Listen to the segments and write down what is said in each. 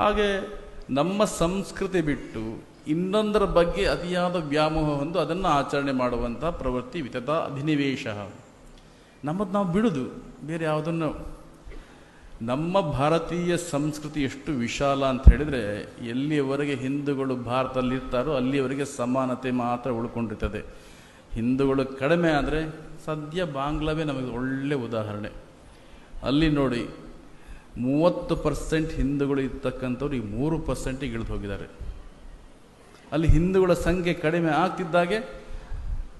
ಹಾಗೆ ನಮ್ಮ ಸಂಸ್ಕೃತಿ ಬಿಟ್ಟು ಇನ್ನೊಂದರ ಬಗ್ಗೆ ಅತಿಯಾದ ವ್ಯಾಮೋಹ ಹೊಂದು ಅದನ್ನು ಆಚರಣೆ ಮಾಡುವಂಥ ಪ್ರವೃತ್ತಿ ವಿತದ ಅಧಿನಿವೇಶ. ನಮ್ಮದು ನಾವು ಬಿಡುದು, ಬೇರೆ ಯಾವುದನ್ನು. ನಮ್ಮ ಭಾರತೀಯ ಸಂಸ್ಕೃತಿ ಎಷ್ಟು ವಿಶಾಲ ಅಂತ ಹೇಳಿದರೆ ಎಲ್ಲಿಯವರೆಗೆ ಹಿಂದೂಗಳು ಭಾರತದಲ್ಲಿ ಇರ್ತಾರೋ ಅಲ್ಲಿಯವರೆಗೆ ಸಮಾನತೆ ಮಾತ್ರ ಉಳ್ಕೊಂಡಿರ್ತದೆ. ಹಿಂದೂಗಳು ಕಡಿಮೆ ಆದರೆ ಸದ್ಯ ಬಾಂಗ್ಲವೇ ನಮಗೆ ಒಳ್ಳೆಯ ಉದಾಹರಣೆ. ಅಲ್ಲಿ ನೋಡಿ ಮೂವತ್ತು ಪರ್ಸೆಂಟ್ ಹಿಂದೂಗಳು ಇರ್ತಕ್ಕಂಥವ್ರು ಈ ಮೂರು ಪರ್ಸೆಂಟಿಗೆ ಇಳಿದು ಹೋಗಿದ್ದಾರೆ. ಅಲ್ಲಿ ಹಿಂದೂಗಳ ಸಂಖ್ಯೆ ಕಡಿಮೆ ಆಗ್ತಿದ್ದಾಗೆ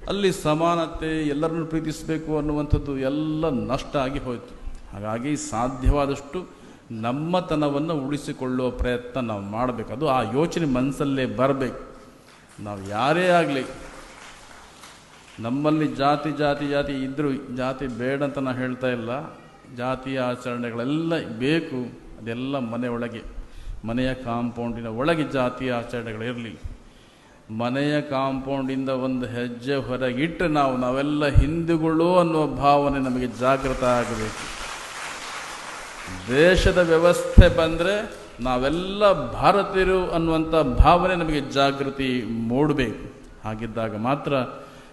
ಅಲ್ಲಿ ಸಮಾನತೆ, ಎಲ್ಲರನ್ನು ಪ್ರೀತಿಸಬೇಕು ಅನ್ನುವಂಥದ್ದು ಎಲ್ಲ ನಷ್ಟ ಆಗಿ ಹೋಯಿತು. ಹಾಗಾಗಿ ಸಾಧ್ಯವಾದಷ್ಟು ನಮ್ಮತನವನ್ನು ಉಳಿಸಿಕೊಳ್ಳುವ ಪ್ರಯತ್ನ ನಾವು ಮಾಡಬೇಕು. ಅದು ಆ ಯೋಚನೆ ಮನಸ್ಸಲ್ಲೇ ಬರಬೇಕು. ನಾವು ಯಾರೇ ಆಗಲಿ, ನಮ್ಮಲ್ಲಿ ಜಾತಿ ಜಾತಿ ಜಾತಿ ಇದ್ದರೂ ಜಾತಿ ಬೇಡ ಅಂತ ನಾನು ಹೇಳ್ತಾ ಇಲ್ಲ. ಜಾತಿಯ ಆಚರಣೆಗಳೆಲ್ಲ ಬೇಕು, ಅದೆಲ್ಲ ಮನೆಯೊಳಗೆ. ಮನೆಯ ಕಾಂಪೌಂಡಿನ ಒಳಗೆ ಜಾತಿಯ ಆಚರಣೆಗಳಿರಲಿ. ಮನೆಯ ಕಾಂಪೌಂಡಿಂದ ಒಂದು ಹೆಜ್ಜೆ ಹೊರಗಿಟ್ಟರೆ ನಾವು, ನಾವೆಲ್ಲ ಹಿಂದೂಗಳು ಅನ್ನುವ ಭಾವನೆ ನಮಗೆ ಜಾಗೃತ ಆಗಬೇಕು. ದೇಶದ ವ್ಯವಸ್ಥೆ ಬಂದರೆ ನಾವೆಲ್ಲ ಭಾರತೀಯರು ಅನ್ನುವಂಥ ಭಾವನೆ ನಮಗೆ ಜಾಗೃತಿ ಮೂಡಬೇಕು. ಹಾಗಿದ್ದಾಗ ಮಾತ್ರ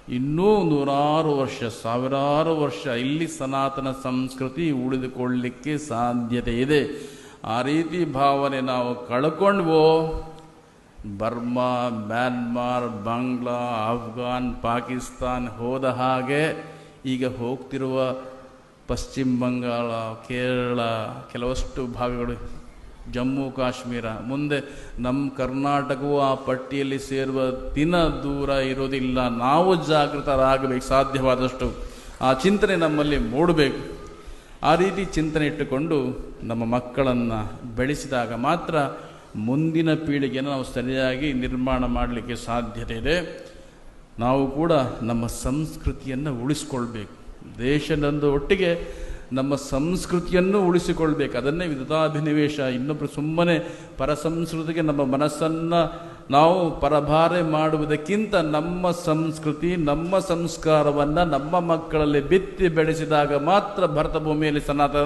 ಇನ್ನೂ ನೂರಾರು ವರ್ಷ, ಸಾವಿರಾರು ವರ್ಷ ಇಲ್ಲಿ ಸನಾತನ ಸಂಸ್ಕೃತಿ ಉಳಿದುಕೊಳ್ಳಲಿಕ್ಕೆ ಸಾಧ್ಯತೆ ಇದೆ. ಆ ರೀತಿ ಭಾವನೆ ನಾವು ಕಳ್ಕೊಂಡ್ವೋ? ಬರ್ಮಾ, ಮ್ಯಾನ್ಮಾರ್, ಬಾಂಗ್ಲಾ, ಆಫ್ಘಾನ್, ಪಾಕಿಸ್ತಾನ್ ಹೋದ ಹಾಗೆ ಈಗ ಹೋಗ್ತಿರುವ ಪಶ್ಚಿಮ ಬಂಗಾಳ, ಕೇರಳ, ಕೆಲವಷ್ಟು ಭಾಗಗಳು ಜಮ್ಮು ಕಾಶ್ಮೀರ. ಮುಂದೆ ನಮ್ಮ ಕರ್ನಾಟಕವು ಆ ಪಟ್ಟಿಯಲ್ಲಿ ಸೇರುವ ದಿನ ದೂರ ಇರೋದಿಲ್ಲ. ನಾವು ಜಾಗೃತರಾಗಬೇಕು, ಸಾಧ್ಯವಾದಷ್ಟು. ಆ ಚಿಂತನೆ ನಮ್ಮಲ್ಲಿ ಮೂಡಬೇಕು. ಆ ರೀತಿ ಚಿಂತನೆ ಇಟ್ಟುಕೊಂಡು ನಮ್ಮ ಮಕ್ಕಳನ್ನು ಬೆಳೆಸಿದಾಗ ಮಾತ್ರ ಮುಂದಿನ ಪೀಳಿಗೆಯನ್ನು ನಾವು ಸರಿಯಾಗಿ ನಿರ್ಮಾಣ ಮಾಡಲಿಕ್ಕೆ ಸಾಧ್ಯತೆ ಇದೆ. ನಾವು ಕೂಡ ನಮ್ಮ ಸಂಸ್ಕೃತಿಯನ್ನು ಉಳಿಸ್ಕೊಳ್ಬೇಕು. ದೇಶದಂದು ಒಟ್ಟಿಗೆ ನಮ್ಮ ಸಂಸ್ಕೃತಿಯನ್ನು ಉಳಿಸಿಕೊಳ್ಬೇಕು. ಅದನ್ನೇ ವಿಧತಾಭಿನಿವೇಶ. ಇನ್ನೊಬ್ಬರು ಸುಮ್ಮನೆ ಪರ ಸಂಸ್ಕೃತಿಗೆ ನಮ್ಮ ಮನಸ್ಸನ್ನು ನಾವು ಪರಭಾರೆ ಮಾಡುವುದಕ್ಕಿಂತ ನಮ್ಮ ಸಂಸ್ಕೃತಿ, ನಮ್ಮ ಸಂಸ್ಕಾರವನ್ನು ನಮ್ಮ ಮಕ್ಕಳಲ್ಲಿ ಬಿತ್ತಿ ಬೆಳೆಸಿದಾಗ ಮಾತ್ರ ಭರತ ಭೂಮಿಯಲ್ಲಿ ಸನಾತನ